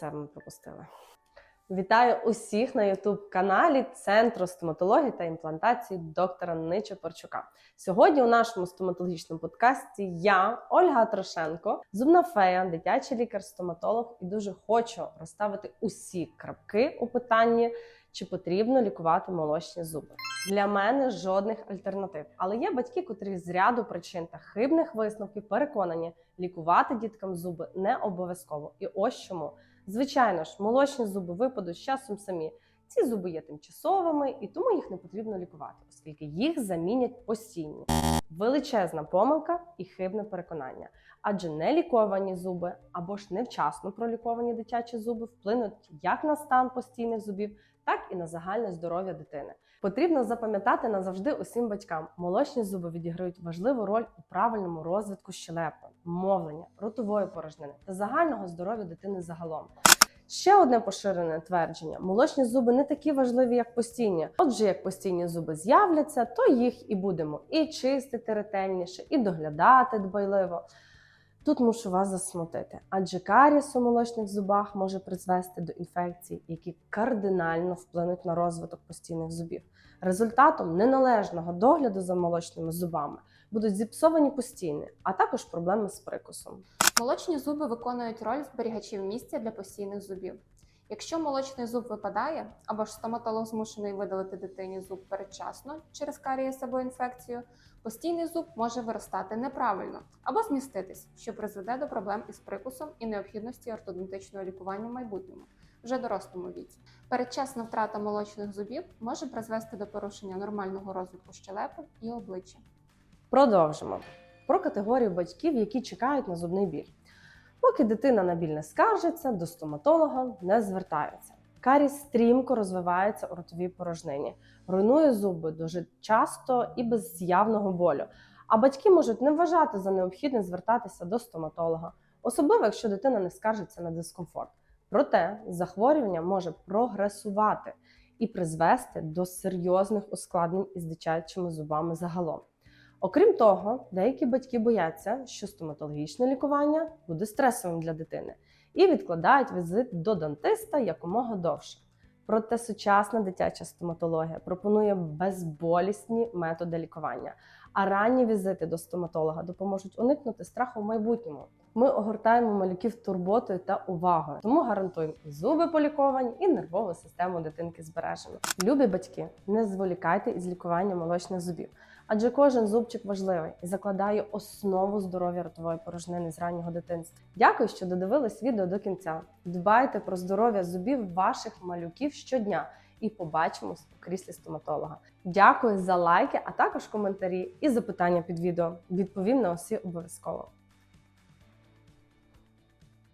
Це ми пропустили. Вітаю усіх на youtube каналі Центру стоматології та імплантації доктора Нича Парчука. Сьогодні у нашому стоматологічному подкасті я, Ольга Трошенко, зубна фея, дитячий лікар-стоматолог, і дуже хочу розставити усі крапки у питанні, чи потрібно лікувати молочні зуби. Для мене жодних альтернатив. Але є батьки, котрі з ряду причин та хибних висновків переконані, лікувати діткам зуби не обов'язково. І ось чому. Звичайно ж, молочні зуби випадуть з часом самі. Ці зуби є тимчасовими, і тому їх не потрібно лікувати, оскільки їх замінять постійно. Величезна помилка і хибне переконання. Адже неліковані зуби або ж невчасно проліковані дитячі зуби вплинуть як на стан постійних зубів, так і на загальне здоров'я дитини. Потрібно запам'ятати назавжди усім батькам, молочні зуби відіграють важливу роль у правильному розвитку щелепи, мовлення, ротової порожнини та загального здоров'я дитини загалом. Ще одне поширене твердження: молочні зуби не такі важливі, як постійні. Отже, як постійні зуби з'являться, то їх і будемо і чистити ретельніше, і доглядати дбайливо. Тут мушу вас засмутити, адже каріс у молочних зубах може призвести до інфекцій, які кардинально вплинуть на розвиток постійних зубів. Результатом неналежного догляду за молочними зубами будуть зіпсовані постійні, а також проблеми з прикусом. Молочні зуби виконують роль зберігачів місця для постійних зубів. Якщо молочний зуб випадає, або ж стоматолог змушений видалити дитині зуб передчасно через карієс або інфекцію, постійний зуб може виростати неправильно або зміститись, що призведе до проблем із прикусом і необхідності ортодонтичного лікування в майбутньому, вже дорослому віці. Передчасна втрата молочних зубів може призвести до порушення нормального розвитку щелепи і обличчя. Продовжимо про категорію батьків, які чекають на зубний біль. Поки дитина на біль не скаржиться, до стоматолога не звертаються. Каріс стрімко розвивається у ротовій порожнині, руйнує зуби дуже часто і без явного болю. А батьки можуть не вважати за необхідне звертатися до стоматолога, особливо якщо дитина не скаржиться на дискомфорт. Проте захворювання може прогресувати і призвести до серйозних ускладнень із дитячими зубами загалом. Окрім того, деякі батьки бояться, що стоматологічне лікування буде стресовим для дитини і відкладають візит до дантиста якомога довше. Проте сучасна дитяча стоматологія пропонує безболісні методи лікування, а ранні візити до стоматолога допоможуть уникнути страху в майбутньому. Ми огортаємо малюків турботою та увагою, тому гарантуємо і зуби поліковані, і нервову систему дитинки збережено. Любі батьки, не зволікайте із лікуванням молочних зубів, адже кожен зубчик важливий і закладає основу здоров'я ротової порожнини з раннього дитинства. Дякую, що додивились відео до кінця. Дбайте про здоров'я зубів ваших малюків щодня. І побачимось у кріслі стоматолога. Дякую за лайки, а також коментарі і запитання під відео. Відповім на усі обов'язково.